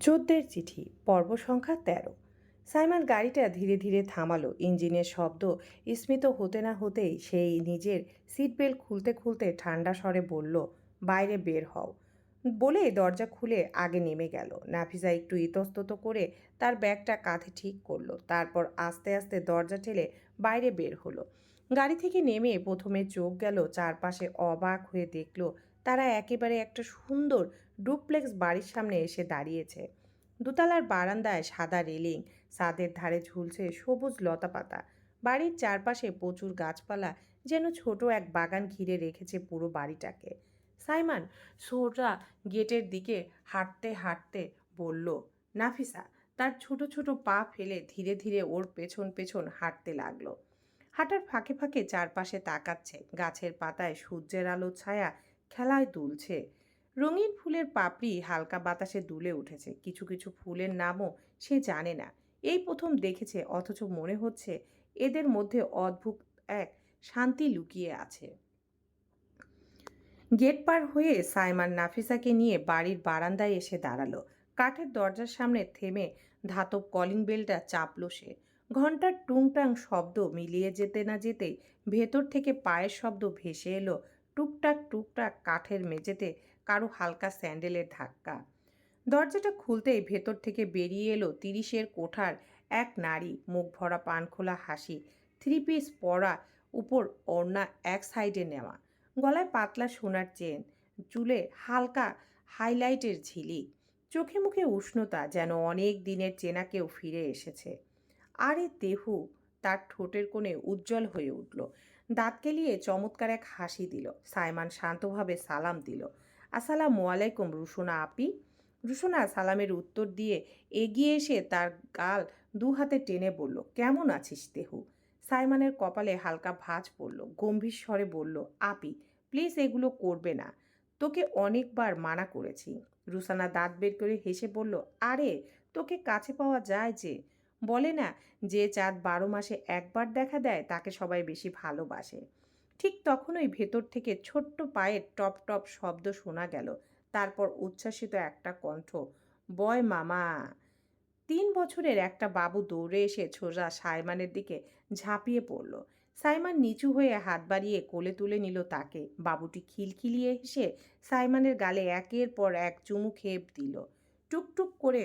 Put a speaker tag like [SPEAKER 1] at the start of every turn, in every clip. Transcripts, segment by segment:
[SPEAKER 1] চোদ্দের চিঠি, পর্ব সংখ্যা তেরো। সাইমন গাড়িটা ধীরে ধীরে থামালো। ইঞ্জিনের শব্দ স্মিত হতে না হতেই সেই নিজের সিট বেল্ট খুলতে খুলতে ঠান্ডা স্বরে বলল, বাইরে বের হও। বলে দরজা খুলে আগে নেমে গেল। নাফিসা একটু ইতস্তত করে তার ব্যাগটা কাঁধে ঠিক করল। তারপর আস্তে আস্তে দরজা ঠেলে বাইরে বের হলো। গাড়ি থেকে নেমে প্রথমে চোখ গেল, চারপাশে অবাক হয়ে দেখল, তারা একেবারে একটা সুন্দর ডুপ্লেক্স বাড়ির সামনে এসে দাঁড়িয়েছে। দোতলার বারান্দায় সাদা রেলিং, ছাদের ধারে ঝুলছে সবুজ লতাপাতা বাড়ির চারপাশে প্রচুর গাছপালা, যেন ছোট এক বাগান ঘিরে রেখেছে পুরো বাড়িটাকে। সাইমান সোজা গেটের দিকে হাঁটতে হাঁটতে বলল, নাফিসা, তার ছোট ছোট পা ফেলে ধীরে ধীরে ওর পেছন পেছন হাঁটতে লাগল। হাঁটার ফাঁকে ফাঁকে চারপাশে তাকাচ্ছে, গাছের পাতায় সূর্যের আলো ছায়া খেলায় দুলছে। রঙিন ফুলের পাপড়ি হালকা বাতাসে দুলে উঠেছে। কিছু কিছু ফুলের নামও সে জানে না। এই প্রথম দেখেছে, অথচ মনে হচ্ছে এদের মধ্যে অদ্ভুত এক শান্তি লুকিয়ে আছে। গেট পার হয়ে সাইমান নাফিসাকে নিয়ে বাড়ির বারান্দায় এসে দাঁড়াল। কাঠের দরজার সামনে থেমে ধাতব কলিং বেলটা চাপলো সে। ঘণ্টার টুংটাং শব্দ মিলিয়ে যেতে না যেতেই ভেতর থেকে পায়ের শব্দ ভেসে এলো। টুকটাক টুকটাক কাঠের মেঝেতে কারও হালকা স্যান্ডেলের ধাক্কা। দরজাটা খুলতেই ভেতর থেকে বেরিয়ে এলো তিরিশের কোঠার এক নারী, মুখ ভরা, পান খোলা হাসি। থ্রি পিস পরা, উপর ওড়না এক সাইডে নেওয়া। গলায় পাতলা সোনার চেন, চুলে হালকা হাইলাইটের ঝিলিক চোখে মুখে উষ্ণতা যেন অনেক দিনের চেনা কেউ ফিরে এসেছে। আরে দেহু, তার ঠোঁটের কোণে উজ্জ্বল হয়ে উঠল। দাঁত কেলিয়ে চমৎকার এক হাসি দিল। সাইমান শান্তভাবে সালাম দিল। আসসালামু আলাইকুম রুশোনা আপি। রুশোনা সালামের উত্তর দিয়ে এগিয়ে এসে তার গাল দু হাতে টেনে বলল, কেমন আছিস দেহু সাইমানের কপালে হালকা ভাঁজ পড়ল, গম্ভীর স্বরে বলল, আপি, প্লিজ এগুলো করবে না। তোকে অনেকবার মানা করেছি। রুসানা দাঁত বের করে হেসে বলল, আরে, তোকে কাছে পাওয়া যায় যে? বলে না, যে চাঁদ বারো মাসে একবার দেখা দেয়, তাকে সবাই বেশি ভালোবাসে। ঠিক তখনই ভেতর থেকে ছোট্ট পায়ের টপ টপ শব্দ শোনা গেল। তারপর উচ্ছ্বাসিত একটা কণ্ঠ, বয় মামা, তিন বছরের একটা বাবু দৌড়ে এসে ছোজা সাইমানের দিকে ঝাঁপিয়ে পড়ল। সাইমান নিচু হয়ে হাত বাড়িয়ে কোলে তুলে নিল তাকে। বাবুটি খিলখিলিয়ে এসে সাইমানের গালে একের পর এক চুমু খেপ দিল। টুকটুক করে,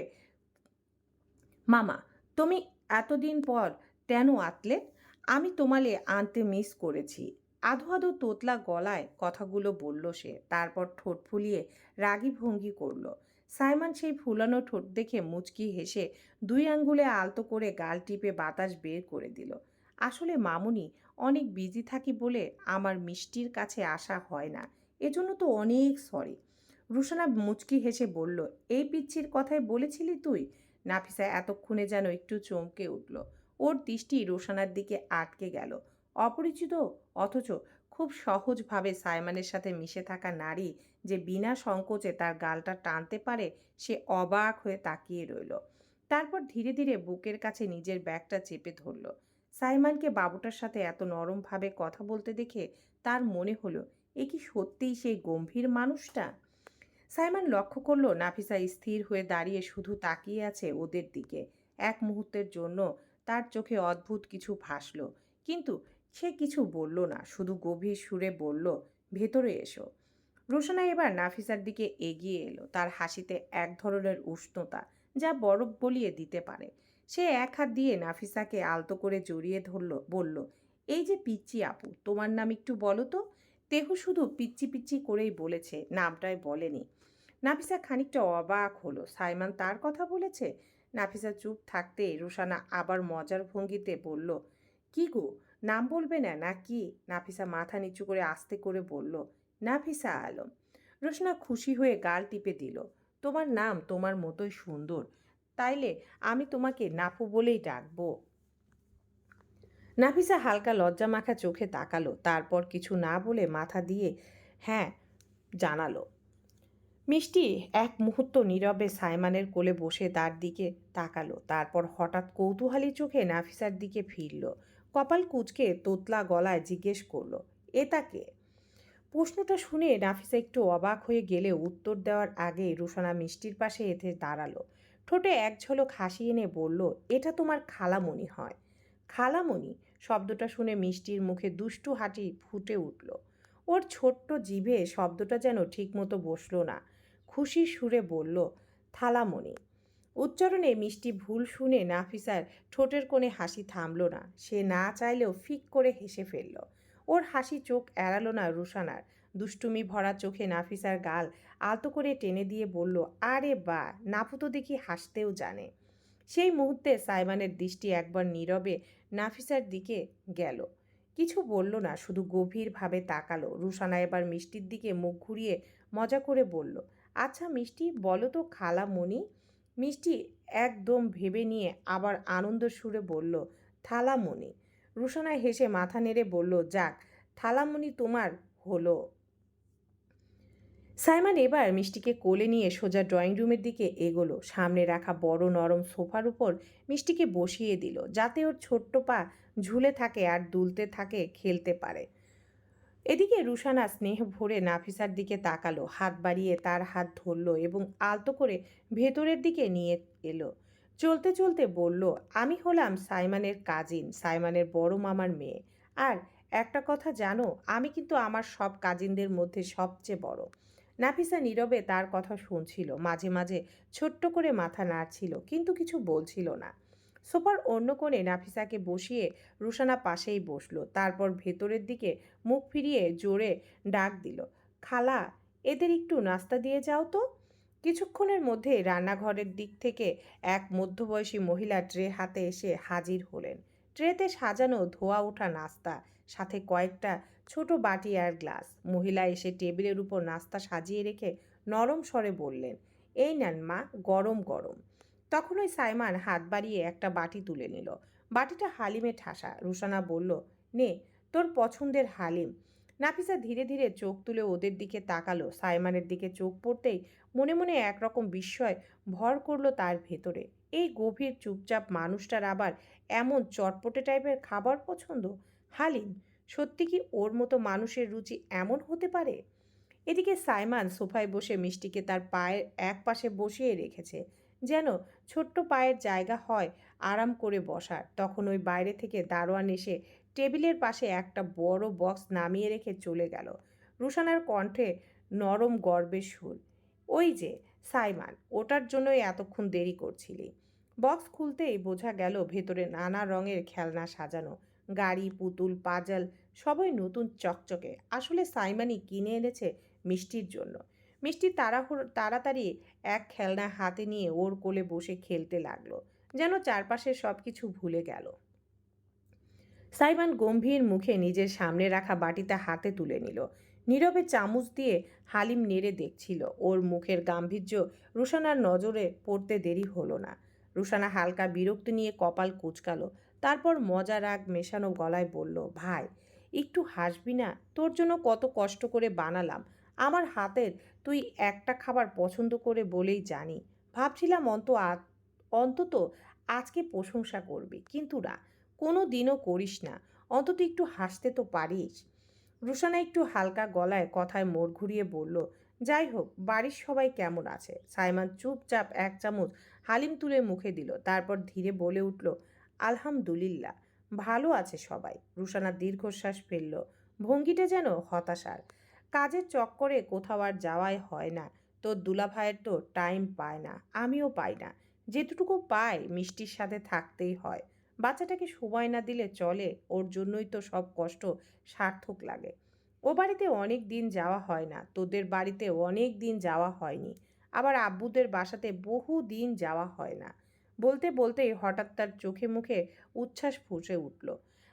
[SPEAKER 1] মামা, তুমি এতদিন পর কেন আতলে? আমি তোমালে আনতে মিস করেছি। আধো আধো তোতলা গলায় কথাগুলো বলল সে। তারপর ঠোঁট ফুলিয়ে রাগি ভঙ্গি করল। সাইমন সেই ফুলানো ঠোঁট দেখে মুচকি হেসে দুই আঙ্গুলে আলতো করে গাল টিপে বাতাস বের করে দিল। আসলে মামুনি, অনেক বিজি থাকি বলে আমার মিষ্টির কাছে আসা হয় না। এজন্য তো অনেক সরি। রুশানা মুচকি হেসে বলল, এই পিচ্ছির কথাই বলেছিলি তুই? নাফিসা এতক্ষণে যেন একটু চমকে উঠল। ওর দৃষ্টি রোশানার দিকে আটকে গেল। অপরিচিত অথচ খুব সহজভাবে সাইমানের সাথে মিশে থাকা নারী যে বিনা সংকোচে তার গালটা টানতে পারে, সে অবাক হয়ে তাকিয়ে রইল। তারপর ধীরে ধীরে বুকের কাছে নিজের ব্যাগটা চেপে ধরল। সাইমানকে বাবুটার সাথে এত নরমভাবে কথা বলতে দেখে তার মনে হলো, এ কি সত্যিই সেই গম্ভীর মানুষটা? সাইমান লক্ষ্য করল, নাফিসা স্থির হয়ে দাঁড়িয়ে শুধু তাকিয়ে আছে ওদের দিকে। এক মুহূর্তের জন্য তার চোখে অদ্ভুত কিছু ভাসল। কিন্তু সে কিছু বলল না, শুধু গভীর সুরে বলল, ভেতরে এসো। রোশনা এবার নাফিসার দিকে এগিয়ে এলো, তার হাসিতে এক ধরনের উষ্ণতা যা বরফ বলিয়ে দিতে পারে। সে এক হাত দিয়ে নাফিসাকে আলতো করে জড়িয়ে ধরল, বলল, এই যে পিচ্চি আপু, তোমার নাম একটু বলো তো? তেহু শুধু পিচ্চি পিচ্চি করেই বলেছে, নামটাই বলেনি। নাফিসা খানিকটা অবাক হলো, সাইমান তার কথা বলেছে? নাফিসা চুপ থাকতে রুশানা আবার মজার ভঙ্গিতে বলল, কি গো নাম বলবে না না কি নাফিসা মাথা নিচু করে আস্তে করে বলল, নাফিসা আলম। রোশনা খুশি হয়ে গাল টিপে দিল, তোমার নাম তোমার মতোই সুন্দর, তাইলে আমি তোমাকে নাফু বলেই ডাকবো। নাফিসা হালকা লজ্জা মাখা চোখে তাকালো, তারপর কিছু না বলে মাথা দিয়ে হ্যাঁ জানালো। মিষ্টি এক মুহূর্ত নীরবে সাইমানের কোলে বসে তার দিকে তাকালো, তারপর হঠাৎ কৌতূহলী চোখে নাফিসার দিকে ফিরল। কপাল কুচকে তোতলা গলায় জিজ্ঞেস করল, এ তাকে প্রশ্নটা শুনে নাফিসা একটু অবাক হয়ে গেলে উত্তর দেওয়ার আগে রুশানা মিষ্টির পাশে এতে দাঁড়াল। ঠোঁটে এক ঝলক হাসি এনে বলল, এটা তোমার খালামণি হয়। খালামণি? শব্দটা শুনে মিষ্টির মুখে দুষ্টু হাঁটি ফুটে উঠল। ওর ছোট্ট জিভে শব্দটা যেন ঠিকমতো বসল না। খুশির সুরে বলল, থালামণি। উচ্চারণে মিষ্টি ভুল শুনে নাফিসার ঠোঁটের কোণে হাসি থামল না। সে না চাইলেও ফিক করে হেসে ফেলল। ওর হাসি চোখ এড়ালো না রুশানার। দুষ্টুমি ভরা চোখে নাফিসার গাল আলতো করে টেনে দিয়ে বলল, আরে বা তো দেখি হাসতেও জানে। সেই মুহূর্তে সাইমানের দৃষ্টি একবার নীরবে নাফিসার দিকে গেল। কিছু বলল না, শুধু গভীরভাবে তাকালো। রুশানা এবার মিষ্টির দিকে মুখ ঘুরিয়ে মজা করে বলল আচ্ছা মিষ্টি, বলো তো খালা মনি মিষ্টি একদম ভেবে নিয়ে আবার আনন্দ সুরে বলল, থালামণি। রুশানা হেসে মাথা নেড়ে বলল, যাক, থালামণি তোমার হলো। সাইমান এবার মিষ্টিকে কোলে নিয়ে সোজা ড্রয়িং রুমের দিকে এগোলো। সামনে রাখা বড় নরম সোফার উপর মিষ্টিকে বসিয়ে দিল, যাতে ওর ছোট্ট পা ঝুলে থাকে আর দুলতে থাকে, খেলতে পারে। এদিকে রুশানা স্নেহ ভরে নাফিসার দিকে তাকালো, হাত বাড়িয়ে তার হাত ধরলো এবং আলতো করে ভেতরের দিকে নিয়ে এলো। চলতে চলতে বলল, আমি হলাম সাইমানের কাজিন, সাইমানের বড় মামার মেয়ে। আর একটা কথা জানো, আমি কিন্তু আমার সব কাজিনদের মধ্যে সবচেয়ে বড়। নাফিসা নীরবে তার কথা শুনছিল, মাঝে মাঝে ছোট্ট করে মাথা নাড়ছিল, কিন্তু কিছু বলছিল না। সোফার অন্য কোণে নাফিসাকে বসিয়ে রুশানা পাশেই বসল। তারপর ভেতরের দিকে মুখ ফিরিয়ে জোরে ডাক দিল, খালা, এদের একটু নাস্তা দিয়ে যাও তো। কিছুক্ষণের মধ্যে রান্নাঘরের দিক থেকে এক মধ্যবয়সী মহিলা ট্রে হাতে এসে হাজির হলেন। ট্রেতে সাজানো ধোয়া ওঠা নাস্তা, সাথে কয়েকটা ছোট বাটি আর গ্লাস। মহিলা এসে টেবিলের উপর নাস্তা সাজিয়ে রেখে নরম স্বরে বললেন, এই নেন মা, গরম গরম। তখন ওই সাইমান হাত বাড়িয়ে একটা বাটি তুলে নিল। বাটিটা হালিমে ঠাসা। রুশানা বলল, নে, তোর পছন্দের হালিম। নাফিসা ধীরে ধীরে চোখ তুলে ওদের দিকে তাকালো। সাইমানের দিকে চোখ পড়তেই মনে মনে একরকম বিস্ময় ভর করল তার ভেতরে। এই গভীর চুপচাপ মানুষটার আবার এমন চটপটে টাইপের খাবার পছন্দ? হালিম, সত্যি কি ওর মতো মানুষের রুচি এমন হতে পারে? এদিকে সাইমান সোফায় বসে মিষ্টিকে তার পায়ের এক পাশে বসিয়ে রেখেছে। যেন ছোট্ট পায়ের জায়গা হয় আরাম করে বসার। তখন ওই বাইরে থেকে দারোয়ান এসে টেবিলের পাশে একটা বড় বক্স নামিয়ে রেখে চলে গেল। রুশানার কণ্ঠে নরম গর্বের সুর, ওই যে, সাইমান, ওটার জন্যই এতক্ষণ দেরি করছিলি। বক্স খুলতেই বোঝা গেল ভেতরে নানা রঙের খেলনা সাজানো, গাড়ি, পুতুল, পাজাল, সবই নতুন চকচকে। আসলে সাইমানই কিনে এনেছে মিষ্টির জন্য। মিষ্টি তাড়াহুড়ো, তাড়াতাড়ি এক খেলনা হাতে নিয়ে ওর কোলে বসে খেলতে লাগল, যেন চারপাশের সব কিছু ভুলে গেল। সাইমান গম্ভীর মুখে নিজের সামনে রাখা বাটিটা হাতে তুলে নিল। নীরবে চামচ দিয়ে হালিম নেড়ে দেখছিল, ওর মুখের গাম্ভীর্য রুশানার নজরে পড়তে দেরি হলো না। রুশানা হালকা বিরক্ত নিয়ে কপাল কুচকালো, তারপর মজা রাগ মেশানো গলায় বলল, ভাই, একটু হাসবি না, তোর জন্য কত কষ্ট করে বানালাম। আমার হাতের তুই একটা খাবার পছন্দ করে বলেই জানি। ভাবছিলাম অন্ত অন্তত আজকে প্রশংসা করবি, কিন্তু না কোনো দিনও করিস না। অন্তত একটু হাসতে তো পারিস। রুশানা একটু হালকা গলায় কথায় মোড় ঘুরিয়ে বলল, যাই হোক, বাড়ির সবাই কেমন আছে? সাইমান চুপচাপ এক চামচ হালিম তুলে মুখে দিল, তারপর ধীরে বলে উঠল, আলহামদুলিল্লাহ, ভালো আছে সবাই। রুশানা দীর্ঘশ্বাস ফেলল, ভঙ্গিটা যেন হতাশার। কাজের চক্করে কোথাও আর যাওয়াই হয় না। তোর দুলাভাইয়ের তো টাইম পায় না, আমিও পাই না। যেটুকু পাই মিষ্টির সাথে থাকতেই হয়। বাচ্চাটাকে সময় না দিলে চলে, ওর জন্যই তো সব কষ্ট সার্থক লাগে। ও বাড়িতে অনেক দিন যাওয়া হয় না, তোদের বাড়িতে অনেক দিন যাওয়া হয়নি। আবার আব্বুদের বাসাতে বহু দিন যাওয়া হয় না। বলতে বলতেই হঠাৎ তার চোখে মুখে উচ্ছ্বাস ফুসে উঠল।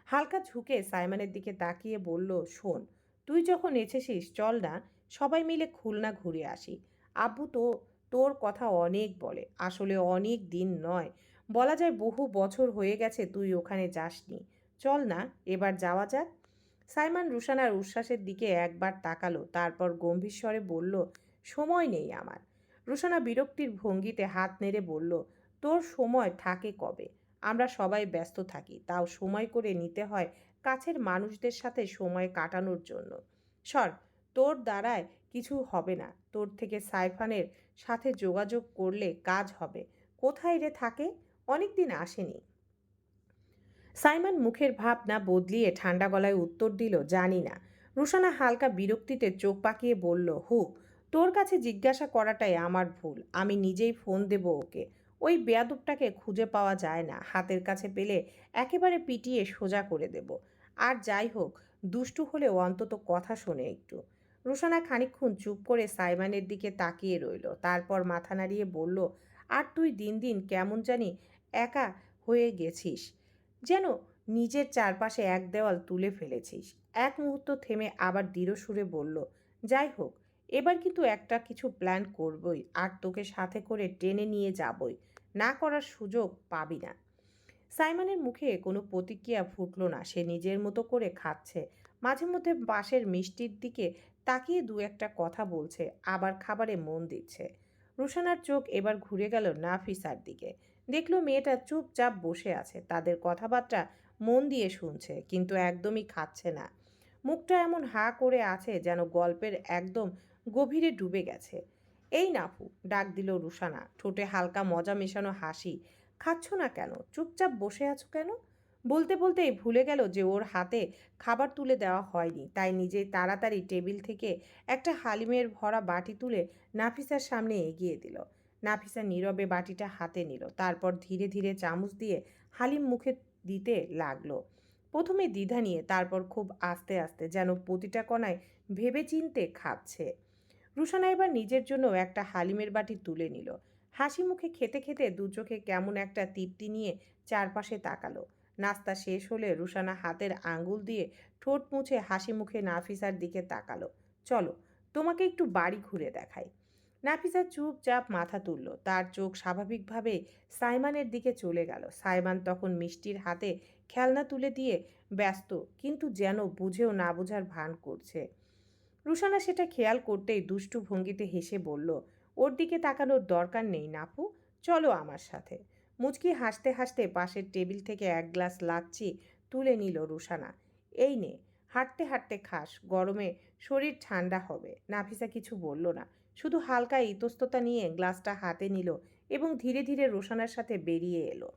[SPEAKER 1] হালকা ঝুঁকে সাইমানের দিকে তাকিয়ে বলল, শোন তুই যখন এসেছিস, চল না, সবাই মিলে খুলনা ঘুরে আসি। আব্বু তো, তোর কথা অনেক বলে, আসলে অনেক দিন নয়। বলা যায় বহু বছর হয়ে গেছে তুই ওখানে যাসনি। চল না, এবার যাওয়া যাক। সাইমান রুশানার উচ্ছ্বাসের দিকে একবার তাকালো, তারপর গম্ভীর স্বরে বলল, সময় নেই আমার। রুশানা বিরক্তির ভঙ্গিতে হাত নেড়ে বলল, তোর সময় থাকে কবে? আমরা সবাই ব্যস্ত থাকি, তাও সময় করে নিতে হয় কাছের মানুষদের সাথে সময় কাটানোর জন্য। সর, তোর দ্বারায় কিছু হবে না। তোর থেকে সাইফানের সাথে যোগাযোগ করলে কাজ হবে। কোথায় রে থাকে? অনেক দিন আসেনি সাইমন মুখের ভাব না বদলিয়ে ঠান্ডা গলায় উত্তর দিল, জানি না রুশানা হালকা বিরক্তিতে চোখ পাকিয়ে বলল, হু, তোর কাছে জিজ্ঞাসা করাটাই আমার ভুল। আমি নিজেই ফোন দেব ওকে। ওই বেয়াদবটাকে খুঁজে পাওয়া যায় না। হাতের কাছে পেলে একেবারে পিটিয়ে সোজা করে দেব। আর যাই হোক, দুষ্টু হলেও অন্তত কথা শোনে একটু। রুশানা খানিকক্ষণ চুপ করে সাইমানের দিকে তাকিয়ে রইল, তারপর মাথা নাড়িয়ে বলল, আর তুই দিন দিন কেমন জানি একা হয়ে গেছিস, যেন নিজের চারপাশে এক দেওয়াল তুলে ফেলেছিস। এক মুহূর্ত থেমে আবার দৃঢ় সুরে বলল, যাই হোক, এবার কিন্তু একটা কিছু প্ল্যান করবই, আর তোকে সাথে করে টেনে নিয়ে যাবই, না করার সুযোগ পাবি না। সাইমনের মুখে কোনো প্রতিক্রিয়া ফুটলো না। সে নিজের মতো করে খাচ্ছে। মাঝে মধ্যে বাঁশের মিষ্টির দিকে তাকিয়ে দু একটা কথা বলছে, আবার খাবারে মন দিচ্ছে। রুশানার চোখ এবার ঘুরে গেল নাফিসার দিকে। দেখল মেয়েটা চুপচাপ বসে আছে, তাদের কথাবার্তা মন দিয়ে শুনছে, কিন্তু একদমই খাচ্ছে না। মুখটা এমন হা করে আছে যেন গল্পের একদম গভীরে ডুবে গেছে। এই নাফু, ডাক দিল রুশানা, ঠোঁটে হালকা মজা মেশানো হাসি। খাচ্ছ না কেন? চুপচাপ বসে আছো কেন? বলতে বলতেই ভুলে গেল যে ওর হাতে খাবার তুলে দেওয়া হয়নি। তাই নিজেই তাড়াতাড়ি টেবিল থেকে একটা হালিমের ভরা বাটি তুলে নাফিসার সামনে এগিয়ে দিল। নাফিসা নীরবে বাটিটা হাতে নিল। তারপর ধীরে ধীরে চামচ দিয়ে হালিম মুখে দিতে লাগল। প্রথমে দ্বিধা নিয়ে, তারপর খুব আস্তে আস্তে যেন প্রতিটা কণায় ভেবে চিনতে খাচ্ছে। রুশানা এবার নিজের জন্য একটা হালিমের বাটি তুলে নিল। হাসি মুখে খেতে খেতে দু চোখে কেমন একটা তৃপ্তি নিয়ে চারপাশে তাকালো। নাস্তা শেষ হলে রুশানা হাতের আঙ্গুল দিয়ে ঠোঁট মুছে হাসি মুখে নাফিসার দিকে তাকালো। চলো, তোমাকে একটু বাড়ি ঘুরে দেখাই। নাফিসা চুপচাপ মাথা তুলল। তার চোখ স্বাভাবিকভাবে সাইমানের দিকে চলে গেল। সাইমান তখন মিষ্টির হাতে খেলনা তুলে দিয়ে ব্যস্ত, কিন্তু যেন বুঝেও না বোঝার ভান করছে। রুশানা সেটা খেয়াল করতেই দুষ্টু ভঙ্গিতে হেসে বলল ওর দিকে তাকানোর দরকার নেই, নাপু। চলো আমার সাথে। মুচকি হাসতে হাসতে পাশের টেবিল থেকে এক গ্লাস লাচ্ছি তুলে নিল রুশানা। এই নে, হাঁটতে হাঁটতে খাস, গরমে শরীর ঠান্ডা হবে। নাফিসা কিছু বলল না। শুধু হালকা ইতস্ততা নিয়ে গ্লাসটা হাতে নিল এবং ধীরে ধীরে রোশানার সাথে বেরিয়ে এলো।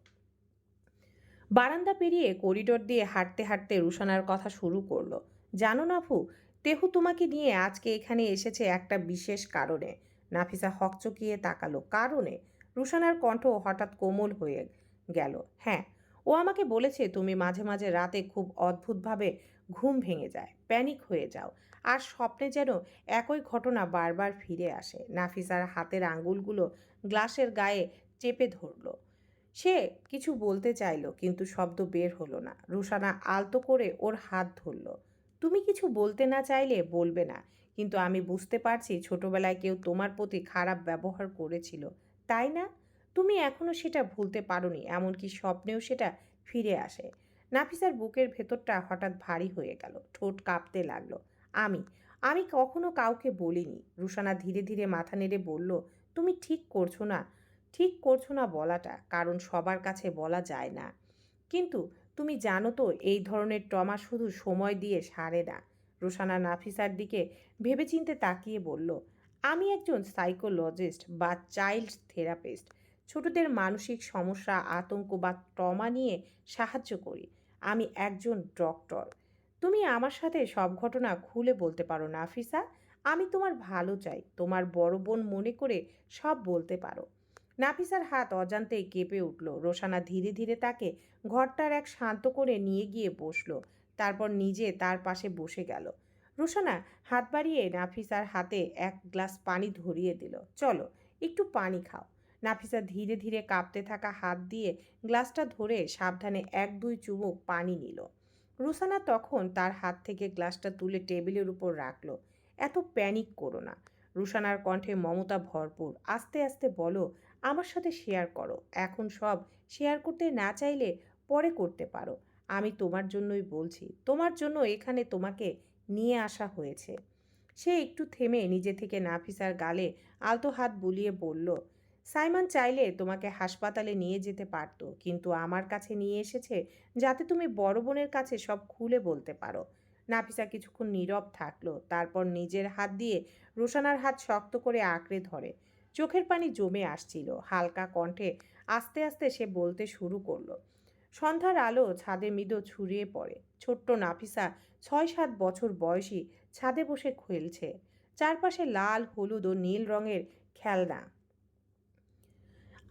[SPEAKER 1] বারান্দা পেরিয়ে করিডোর দিয়ে হাঁটতে হাঁটতে রুশানার কথা শুরু করল। জানো নাফু, তেহু তোমাকে নিয়ে আজকে এখানে এসেছে একটা বিশেষ কারণে। নাফিসা হকচকিয়ে তাকালো। কারণে? রুশানার কণ্ঠ হঠাৎ কোমল হয়ে গেল। হ্যাঁ ও আমাকে বলেছে তুমি মাঝে মাঝে রাতে খুব অদ্ভুতভাবে ঘুম ভেঙে যায়, প্যানিক হয়ে যাও, আর স্বপ্নে যেন একই ঘটনা বারবার ফিরে আসে। নাফিসার হাতের আঙ্গুলগুলো গ্লাসের গায়ে চেপে ধরল। সে কিছু বলতে চাইলো, কিন্তু শব্দ বের হলো না। রুশানা আলতো করে ওর হাত ধরল। তুমি কিছু বলতে না চাইলে বলবে না। কিন্তু আমি বুঝতে পারছি ছোটবেলায় কেউ তোমার প্রতি খারাপ ব্যবহার করেছিল। তাই না? তুমি এখনও সেটা ভুলতে পারোনি, এমনকি স্বপ্নেও সেটা ফিরে আসে। নাফিসার বুকের ভেতরটা হঠাৎ ভারী হয়ে গেল, ঠোঁট কাঁপতে লাগল। আমি আমি কখনো কাউকে বলিনি। রুশানা ধীরে ধীরে মাথা নেড়ে বলল, তুমি ঠিক করছ না, ঠিক করছ না বলাটা, কারণ সবার কাছে বলা যায় না। কিন্তু তুমি জানো তো, এই ধরনের ট্রমা শুধু সময় দিয়ে সারে না। রোশানা নাফিসার দিকে ভেবেচিন্তে তাকিয়ে বলল, আমি একজন সাইকোলজিস্ট বা চাইল্ড থেরাপিস্ট। ছোটদের মানসিক সমস্যা, আতঙ্ক বা ট্রমা নিয়ে সাহায্য করি। আমি একজন ডক্টর। তুমি আমার সাথে সব ঘটনা খুলে বলতে পারো নাফিসা। আমি তোমার ভালো চাই, তোমার বড় বোন মনে করে সব বলতে পারো। নাফিসার হাত অজান্তেই কেঁপে উঠল। রোশানা ধীরে ধীরে তাকে ঘরটার এক শান্ত করে নিয়ে গিয়ে বসল। তারপর নিজে তার পাশে বসে গেল। রোশানা হাত বাড়িয়ে নাফিসার হাতে এক গ্লাস পানি ধরিয়ে দিল। চলো, একটু পানি খাও। নাফিসা ধীরে ধীরে কাঁপতে থাকা হাত দিয়ে গ্লাসটা ধরে সাবধানে এক দুই চুমুক পানি নিল। রুসানা তখন তার হাত থেকে গ্লাসটা তুলে টেবিলের উপর রাখল। এত প্যানিক করো না। রুসানার কণ্ঠে মমতা ভরপুর। আস্তে আস্তে বলো, আমার সাথে শেয়ার করো। এখন সব শেয়ার করতে না চাইলে পরে করতে পারো। আমি তোমার জন্যই বলছি, তোমার জন্য এখানে তোমাকে নিয়ে আসা হয়েছে। সে একটু থেমে নিজে থেকে নাফিসার গালে আলতো হাত বুলিয়ে বলল, সাইমন চাইলে তোমাকে হাসপাতালে নিয়ে যেতে পারত, কিন্তু আমার কাছে নিয়ে এসেছে যাতে তুমি বড় বোনের কাছে সব খুলে বলতে পারো। নাফিসা কিছুক্ষণ নীরব থাকল, তারপর নিজের হাত দিয়ে রোশানার হাত শক্ত করে আঁকড়ে ধরে। চোখের পানি জমে আসছিল, হালকা কণ্ঠে আস্তে আস্তে সে বলতে শুরু করল সন্ধ্যার আলো ছাদে মৃদু ছড়িয়ে পড়ে। ছোট্ট নাফিসা ছয় সাত বছর বয়সী ছাদে বসে খেলছে। চারপাশে লাল, হলুদ ও নীল রঙের খেলনা।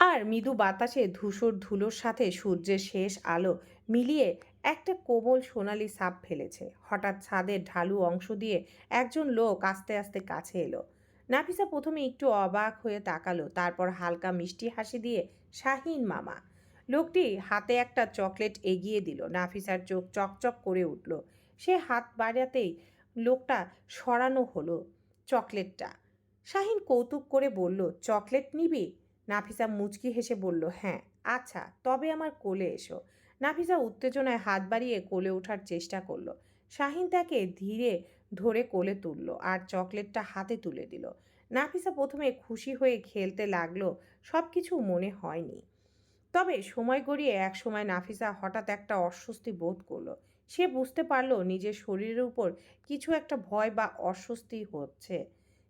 [SPEAKER 1] আর মৃদু বাতাসে ধূসর ধুলোর সাথে সূর্যের শেষ আলো মিলিয়ে একটা কোমল সোনালি সাপ ফেলেছে। হঠাৎ ছাদের ঢালু অংশ দিয়ে একজন লোক আস্তে আস্তে কাছে এলো। নাফিসা প্রথমে একটু অবাক হয়ে তাকালো, তারপর হালকা মিষ্টি হাসি দিয়ে, শাহিন মামা লোকটি হাতে একটা চকলেট এগিয়ে দিল। নাফিসার চোখ চকচক করে উঠল। সে হাত বাড়াতেই লোকটা সরানো হলো চকলেটটা। শাহিন কৌতুক করে বলল, চকলেট নিবি? নাফিসা মুচকি হেসে বলল হ্যাঁ আচ্ছা তবে আমার কোলে এসো। নাফিসা উত্তেজনায় হাত বাড়িয়ে কোলে ওঠার চেষ্টা করল। শাহিন তাকে ধীরে ধরে কোলে তুলল আর চকলেটটা হাতে তুলে দিল। নাফিসা প্রথমে খুশি হয়ে খেলতে লাগল সব কিছু মনে হয়নি। তবে সময় গড়িয়ে এক সময় নাফিসা হঠাৎ একটা অস্বস্তি বোধ করল। সে বুঝতে পারল নিজের শরীরের উপর কিছু একটা ভয় বা অস্বস্তি হচ্ছে।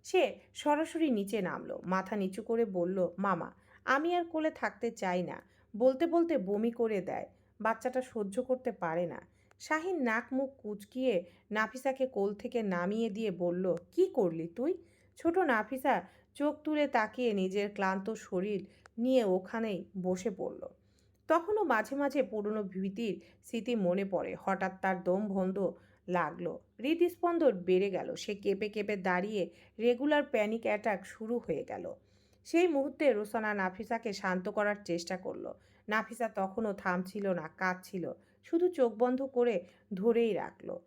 [SPEAKER 1] সে সরাসরি নিচে নামলো, মাথা নিচু করে বলল, মামা, আমি আর কোলে থাকতে চাই না। বলতে বলতে বমি করে দেয়। বাচ্চাটা সহ্য করতে পারে না। শাহিন নাক মুখ কুচকিয়ে নাফিসাকে কোল থেকে নামিয়ে দিয়ে বলল, কি করলি তুই? ছোট নাফিসা চোখ তুলে তাকিয়ে নিজের ক্লান্ত শরীর নিয়ে ওখানেই বসে পড়ল। তখনও মাঝে মাঝে পুরনো ভীতির স্মৃতি মনে পড়ে। হঠাৎ তার দম বন্ধ লাগল। হৃদস্পন্দন বেড়ে গেল। সে কেঁপে কেঁপে দাঁড়িয়ে রেগুলার প্যানিক অ্যাটাক শুরু হয়ে গেল। সেই মুহূর্তে রোসানা নাফিসাকে শান্ত করার চেষ্টা করল। নাফিসা তখনও থামছিল না, কাঁদছিল। শুধু চোখ বন্ধ করে ধরেই রাখল।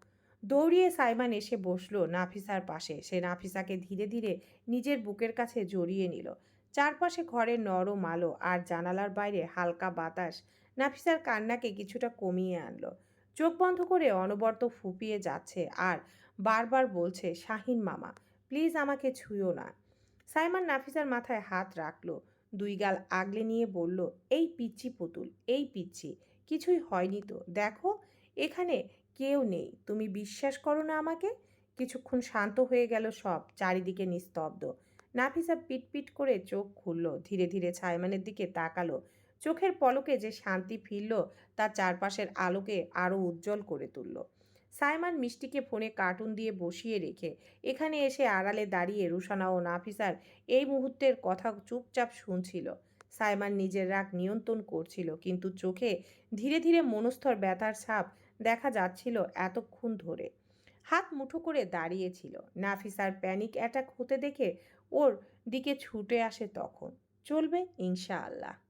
[SPEAKER 1] দৌড়িয়ে সাইমান এসে বসল নাফিসার পাশে। সে নাফিসাকে ধীরে ধীরে নিজের বুকের কাছে জড়িয়ে নিল। চারপাশে ঘরের নরম আলো আর জানালার বাইরে হালকা বাতাস নাফিসার কান্নাকে কিছুটা কমিয়ে আনলো। চোখ বন্ধ করে অনবরত ফুপিয়ে যাচ্ছে আর বারবার বলছে, শাহিন মামা, প্লিজ আমাকে ছুঁয়ো না। সাইমান নাফিসার মাথায় হাত রাখল, দুই গাল আগলে নিয়ে বলল, এই পিচ্ছি পুতুল, এই পিচ্ছি কিছুই হয়নি তো, দেখো, এখানে কেউ নেই। তুমি বিশ্বাস করো না আমাকে? কিছুক্ষণ শান্ত হয়ে গেল সব, চারিদিকে নিস্তব্ধ। নাফিসা পিটপিট করে চোখ খুলল, ধীরে ধীরে ছাইমানের দিকে তাকালো। চোখের পলকে যে শান্তি ফিরল তার চারপাশের আলোকে আরও উজ্জ্বল করে তুলল। সাইমান মিষ্টিকে ফোনে কার্টুন দিয়ে বসিয়ে রেখে, এখানে এসে আড়ালে দাঁড়িয়ে রুশানা ও নাফিসার এই মুহূর্তের কথা চুপচাপ শুনছিল। সাইমান নিজের রাগ নিয়ন্ত্রণ করছিল, কিন্তু চোখে ধীরে ধীরে মনস্থর ব্যথার ছাপ দেখা যাচ্ছিল এতক্ষণ ধরে। হাত মুঠো করে দাঁড়িয়েছিল। নাফিসার প্যানিক অ্যাটাক হতে দেখে ওর দিকে ছুটে আসে তখন। চলবে ইনশাআল্লাহ।